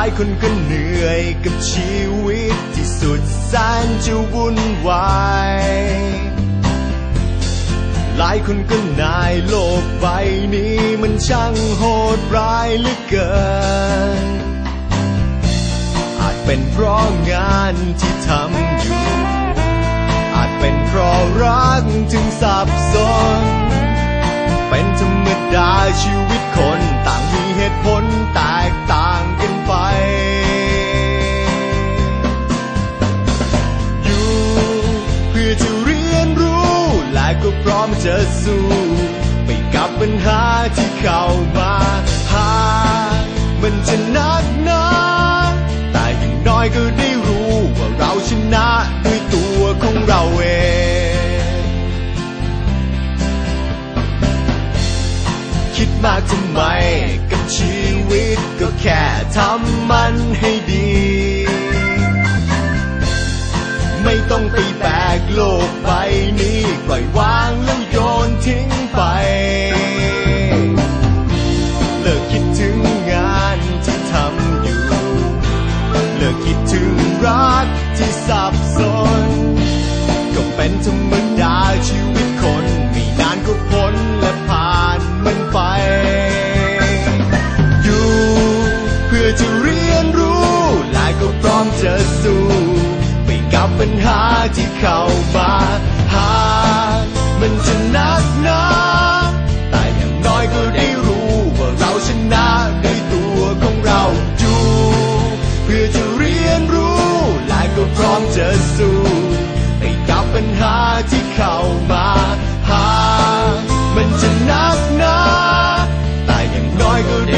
ายคนก็เหนื่อยกับชีวิตที่สุดแสนจะวุ่นวาย หลายคนก็นายโลกใบนี้มันช่างโหดร้ายเหลือเกิน อาจเป็นเพราะงานที่ทำอยู่ อาจเป็นเพราะรักถึงสับสน เป็นธรรมดาชีวิตคนต่างมีเหตุผลแตก ก็พร้อมจะสู้ไปกับปัญหาที่เข้ามาหามันจะหนักหนาแต่อย่างน้อยก็ได้รู้ว่าเราชนะด้วยตัวของเราเองคิดมากทำไมกับชีวิตก็แค่ทำมัน สู้ไปกับปัญหาที่เข้ามาหา มันจะหนักหนาแต่อย่างน้อยก็ได้รู้ว่าเราชนะด้วยตัวของเราอยู่ เพื่อจะเรียนรู้และก็พร้อมจะสู้ไปกับปัญหาที่เข้ามาหา มันจะหนักหนาแต่อย่างน้อยก็ได้